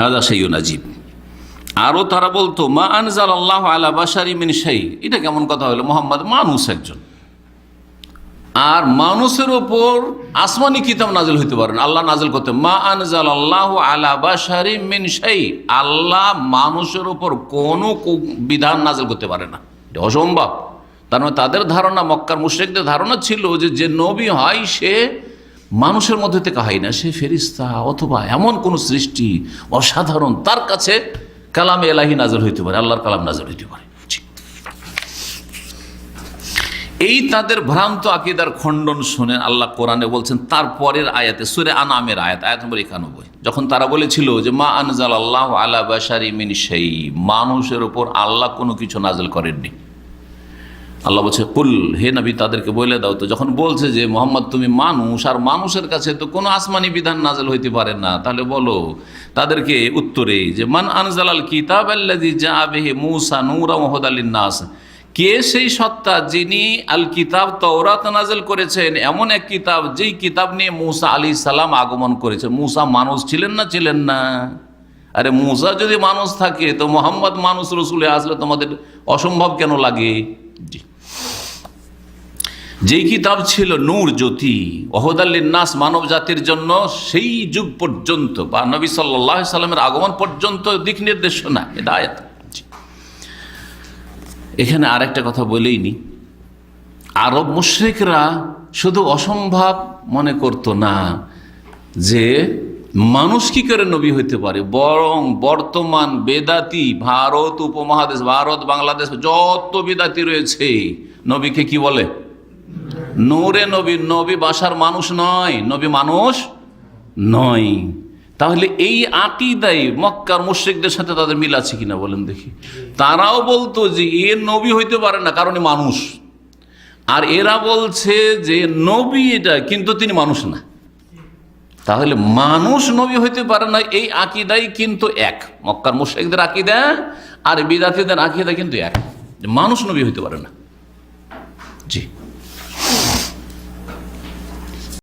হাদা সেই নাজিব আরও তারা বলতো, মা আনজাল আল্লাহ আলা বাসারি মিন সেই এটা কেমন কথা হলো? মোহাম্মদ মানুষ একজন। আর মানুষের ওপর আসমানি কিতাব নাজিল হইতে পারেন আল্লাহ নাজিল করতে মা আনজাল আল্লাহ আলা বাসারি মিন সেই আল্লাহ মানুষের ওপর কোনো বিধান নাজিল করতে পারে না। এটা অসম্ভব। তার মানে তাদের ধারণা, মক্কার মুশ্রিকদের ধারণা ছিল যে যে নবী হয় সে মানুষের মধ্যে থেকে হয় না, সে ফেরিস্তা অথবা এমন কোন সৃষ্টি অসাধারণ, তার কাছে কালামে এলাহি নাজর হইতে পারে, আল্লাহর কালাম নাজর হইতে পারে। এই তাদের ভ্রান্ত আকিদার খণ্ডন শুনে আল্লাহ কোরআনে বলছেন তারপরের আয়াতে, সুরে আনামের আয়াত আয়াত নম্বর একানব্বই, যখন তারা বলেছিল যে, মা আনজাল আল্লাহ আলা বাসারি মিন সেই মানুষের উপর আল্লাহ কোনো কিছু নাজল করেননি। আল্লাহ বলছে, কুল, হে নবী, তাদেরকে বলে দাও তো, যখন বলছে যে, মোহাম্মদ, তুমি মানুষ, আর মানুষের কাছে তো কোনো আসমানি বিধান নাজল হইতে পারে না, তাহলে বলো, তাদেরকে উত্তরে, যে, মান আনজাল আল কিতাব মুসা আলীন নাস কে সেই সত্তা যিনি আল কিতাব তওরাত নাজেল করেছেন, এমন এক কিতাব, যেই কিতাব নিয়ে মুসা আলী সালাম আগমন করেছে, মুসা মানুষ ছিলেন না ছিলেন না? আরে, মুসা যদি মানুষ থাকে, তো মোহাম্মদ মানুষ রসুলে আসলে তোমাদের অসম্ভব কেন লাগে? জি। যেই কিতাব ছিল নূর জ্যোতি নাস মানব জাতির জন্য সেই যুগ পর্যন্ত বা নবী সাল্লাহ সাল্লামের আগমন পর্যন্ত দিক নির্দেশনা এটা আয়াত এখানে আর একটা কথা বলেই নি। আরব মুশ্রিকরা শুধু অসম্ভব মনে করত না যে মানুষ কি করে নবী হইতে পারে, বরং বর্তমান বেদাতি, ভারত উপমহাদেশ, ভারত, বাংলাদেশ, যত বেদাতি রয়েছে, নবীকে কি বলে? নূরে নবী নবী বাসার মানুষ নয়, নবী মানুষ নয়। তাহলে এই আকিদাই মক্কার মুশ্রিকদের সাথে তাদের মিল আছে কিনা বলেন দেখি। তারাও বলতো যে এ নবী হইতে পারে না, কারণ মানুষ। আর এরা বলছে যে নবী এটা, কিন্তু তিনি মানুষ না। তাহলে মানুষ নবী হইতে পারে না, এই আকিদাই কিন্তু এক। মক্কার মুশ্রিকদের আকিদা আর বিদাতিদের আকিদা কিন্তু এক। মানুষ নবী হইতে পারে না। জি। Ooh.